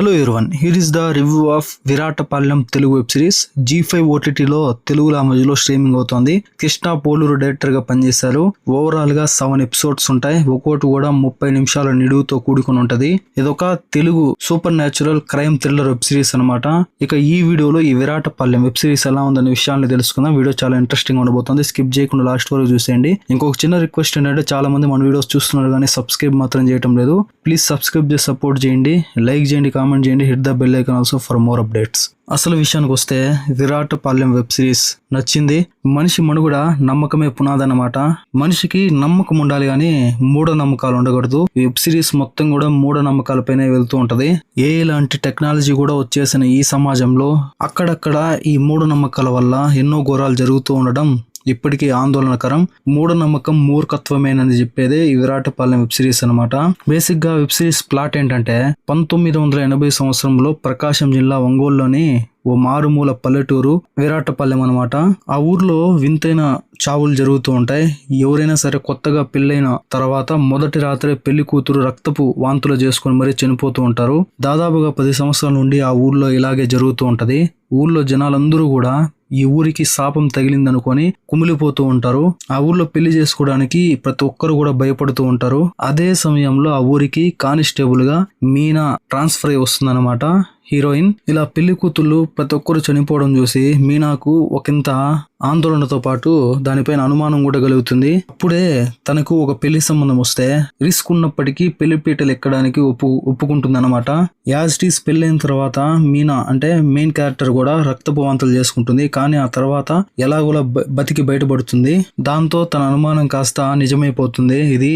Hello everyone here is the review of Viratapalem Telugu web series Zee five ఓటీటీలో తెలుగు లాంగ్వేజ్లో streaming అవుతోంది. కృష్ణ పోలూరు డైరెక్టర్గా పనిచేశారు. ఓవరాల్గా సెవెన్ ఎపిసోడ్స్ ఉంటాయి. ఒక్కోటి కూడా ముప్పై నిమిషాల నిడువుతో కూడుకుని ఉంటది. ఇదొక Telugu supernatural crime thriller web series అనమాట ఇక ఈ వీడియోలో ఈ విరాటపాలెం వెబ్ సిరీస్ ఎలా ఉందనే విషయాన్ని తెలుసుకుందాం. వీడియో చాలా ఇంట్రెస్టింగ్ ఉండబోతుంది. స్కిప్ చేయకుండా లాస్ట్ వరకు చూసేయండి. ఇంకొక చిన్న రిక్వెస్ట్ ఏంటంటే చాలా మంది మన వీడియోస్ చూస్తున్నారు కానీ సబ్స్క్రైబ్ మాత్రం చేయటం లేదు. ప్లీజ్ సబ్స్క్రైబ్ చేసి సపోర్ట్ చేయండి. లైక్ చేయండి కామెంట్ చేయండి hit the bell icon also for more updates అసలు విషయానికి వస్తే విరాట్ పాలెం వెబ్ సిరీస్ నచ్చింది. మనిషి మనుగడ నమ్మకమే పునాదన్నమాట మనిషికి నమ్మకం ఉండాలి కానీ మూఢ నమ్మకాలు ఉండకూడదు. ఈ వెబ్ సిరీస్ మొత్తం కూడా మూఢ నమ్మకాలపైనే వెళ్తూ ఉంటది. ఏ లాంటి టెక్నాలజీ కూడా వచ్చేసిన ఈ సమాజంలో అక్కడక్కడ ఈ మూఢ నమ్మకాల వల్ల ఎన్నో ఘోరాలు జరుగుతూ ఉండడం ఇప్పటికీ ఆందోళనకరం మూఢనమ్మకం మూర్ఖత్వమేనని చెప్పేదే ఈ విరాటపాలెం వెబ్ సిరీస్ అనమాట బేసిక్గా వెబ్ సిరీస్ ప్లాట్ ఏంటంటే పంతొమ్మిది వందల ఎనభై సంవత్సరంలో ప్రకాశం జిల్లా ఒంగోలులోని ఓ మారుమూల పల్లెటూరు విరాటపల్లెం అనమాట ఆ ఊర్లో వింతైన చావులు జరుగుతూ ఉంటాయి. ఎవరైనా సరే కొత్తగా పెళ్ళైన తర్వాత మొదటి రాత్రే పెళ్ళి కూతురు రక్తపు వాంతులు చేసుకొని మరీ చనిపోతూ ఉంటారు. దాదాపుగా పది సంవత్సరాల నుండి ఆ ఊర్లో ఇలాగే జరుగుతూ ఉంటది. ఊర్లో జనాలందరూ కూడా ఈ ఊరికి శాపం తగిలిందనుకొని కుమిలిపోతూ ఉంటారు. ఆ ఊర్లో పెళ్ళి చేసుకోవడానికి ప్రతి ఒక్కరు కూడా భయపడుతూ ఉంటారు. అదే సమయంలో ఆ ఊరికి కానిస్టేబుల్గా మీనా ట్రాన్స్ఫర్ అయి వస్తుందన్నమాట. హీరోయిన్. ఇలా పెళ్ళి కూతుళ్ళు ప్రతి ఒక్కరు చనిపోవడం చూసి మీనాకు ఒకంత ఆందోళనతో పాటు దానిపైన అనుమానం కూడా కలుగుతుంది. అప్పుడే తనకు ఒక పెళ్ళి సంబంధం వస్తే రిస్క్ ఉన్నప్పటికీ పెళ్ళి పీటలు ఎక్కడానికి ఒప్పు ఒప్పుకుంటుంది అనమాట యాజ్ టీస్ పెళ్ళైన తర్వాత మీనా అంటే మెయిన్ క్యారెక్టర్ కూడా రక్తపు వాంతులు చేసుకుంటుంది. కానీ ఆ తర్వాత ఎలాగోలా బతికి బయటపడుతుంది. దాంతో తన అనుమానం కాస్త నిజమైపోతుంది. ఇది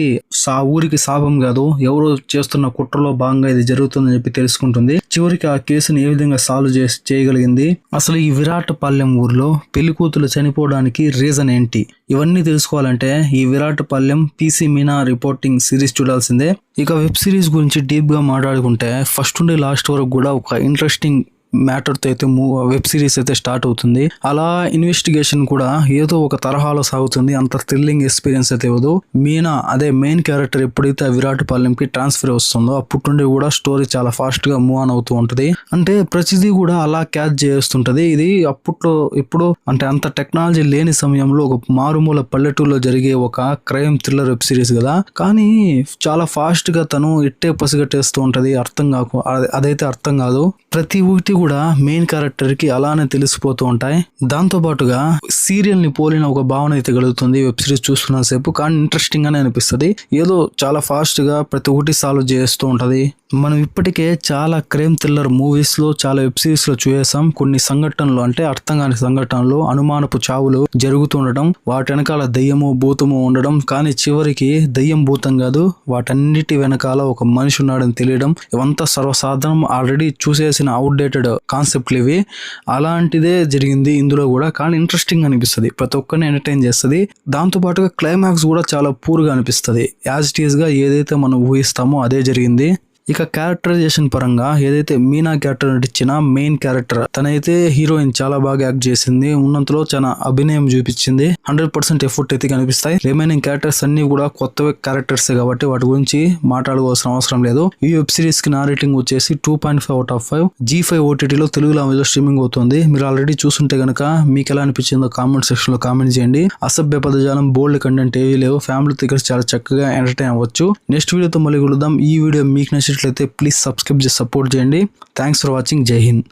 ఆ ఊరికి శాపం కాదు. ఎవరో చేస్తున్న కుట్రలో భాగంగా ఇది జరుగుతుందని చెప్పి తెలుసుకుంటుంది. చివరికి ఆ కేసుని ఏ విధంగా సాల్వ్ చేసి చేయగలిగింది? అసలు ఈ విరాటపాలెం ఊర్లో పెళ్ళి కూతురు చనిపోవడానికి రీజన్ ఏంటి? ఇవన్నీ తెలుసుకోవాలంటే ఈ Viratapalem PC Meena reporting series చూడాల్సిందే. ఇక వెబ్ సిరీస్ గురించి డీప్గా మాట్లాడుకుంటే ఫస్ట్ నుండి లాస్ట్ వరకు కూడా ఒక ఇంట్రెస్టింగ్ మ్యాటర్తో అయితే మూ వెబ్ సిరీస్ అయితే స్టార్ట్ అవుతుంది. అలా ఇన్వెస్టిగేషన్ కూడా ఏదో ఒక తరహాలో సాగుతుంది. అంత థ్రిల్లింగ్ ఎక్స్పీరియన్స్ అయితే ఇవ్వదు. మీనా అదే మెయిన్ క్యారెక్టర్ ఎప్పుడైతే విరాట్ పాలెంకి ట్రాన్స్ఫర్ వస్తుందో అప్పటి నుండి కూడా స్టోరీ చాలా ఫాస్ట్గా మూవ్ ఆన్ అవుతూ ఉంటుంది. అంటే ప్రతిదీ కూడా అలా క్యాచ్ చేస్తుంటది. ఇది అప్పట్లో ఇప్పుడు అంటే అంత టెక్నాలజీ లేని సమయంలో ఒక మారుమూల పల్లెటూరులో జరిగే ఒక క్రైమ్ థ్రిల్లర్ వెబ్ సిరీస్ కదా. కానీ చాలా ఫాస్ట్గా తను ఇట్టే పసిగట్టేస్తూ ఉంటది. అర్థం కాకు అదైతే అర్థం కాదు. ప్రతి ఒక్కటి కూడా మెయిన్ క్యారెక్టర్కి అలానే తెలిసిపోతూ ఉంటాయి. దాంతో పాటుగా సీరియల్ని పోలిన ఒక భావన అయితే కలుగుతుంది. వెబ్ సిరీస్ చూస్తున్న సేపు కానీ ఇంట్రెస్టింగ్ గానే అనిపిస్తుంది. ఏదో చాలా ఫాస్ట్గా ప్రతి ఒక్కటి సాల్వ్ చేస్తూ ఉంటది. మనం ఇప్పటికే చాలా క్రైమ్ థ్రిల్లర్ మూవీస్లో చాలా వెబ్ సిరీస్లో చూసేసాం కొన్ని సంఘటనలు అంటే అర్థం కాని సంఘటనలు అనుమానపు చావులు జరుగుతుండటం వాటి వెనకాల దయ్యము భూతము ఉండడం కానీ చివరికి దయ్యం భూతం కాదు వాటన్నిటి వెనకాల ఒక మనిషి ఉన్నాడని తెలియడం ఇవంతా సర్వసాధారణం. ఆల్రెడీ చూసేసిన అవుట్డేటెడ్ కాన్సెప్ట్లు ఇవి. అలాంటిదే జరిగింది ఇందులో కూడా. కానీ ఇంట్రెస్టింగ్ అనిపిస్తుంది. ప్రతి ఒక్కరిని ఎంటర్టైన్ చేస్తుంది. దాంతో పాటుగా క్లైమాక్స్ కూడా చాలా పూర్గా అనిపిస్తుంది. యాజ్ ఇట్ ఈస్గా ఏదైతే మనం ఊహిస్తామో అదే జరిగింది. ఇక క్యారెక్టరైజేషన్ పరంగా ఏదైతే మీనా క్యారెక్టర్ నటించిన మెయిన్ క్యారెక్టర్ తనైతే హీరోయిన్ చాలా బాగా యాక్ట్ చేసింది. ఉన్నంతలో చాలా అభినయం చూపించింది. హండ్రెడ్ పర్సెంట్ ఎఫర్ట్ అయితే కనిపిస్తాయి. రిమైనింగ్ క్యారెక్టర్స్ అన్ని కూడా కొత్త క్యారెక్టర్స్ కాబట్టి వాటి గురించి మాట్లాడుకోవాల్సిన అవసరం లేదు. ఈ వెబ్ సిరీస్కి నా రేటింగ్ వచ్చేసి two point five out of five Zee five ఓటీటీలో తెలుగు లాంగ్వేజ్లో స్ట్రీమింగ్ అవుతుంది. మీరు ఆల్రెడీ చూస్తుంటే గనక మీకు ఎలా అనిపించిందో కామెంట్ సెక్షన్లో కామెంట్ చేయండి. అసభ్య పదజాలం బోల్డ్ కంటెంట్ ఏవీ లేవు. ఫ్యామిలీ దగ్గర చాలా చక్కగా ఎంటర్టైన్ అవ్వచ్చు. నెక్స్ట్ వీడియోతో మళ్ళీ కలుద్దాం. ఈ వీడియో మీకు నచ్చినట్లయితే ప్లీజ్ సబ్స్క్రైబ్ చేసి సపోర్ట్ చేయండి. థ్యాంక్స్ ఫర్ వాచింగ్ జై హింద్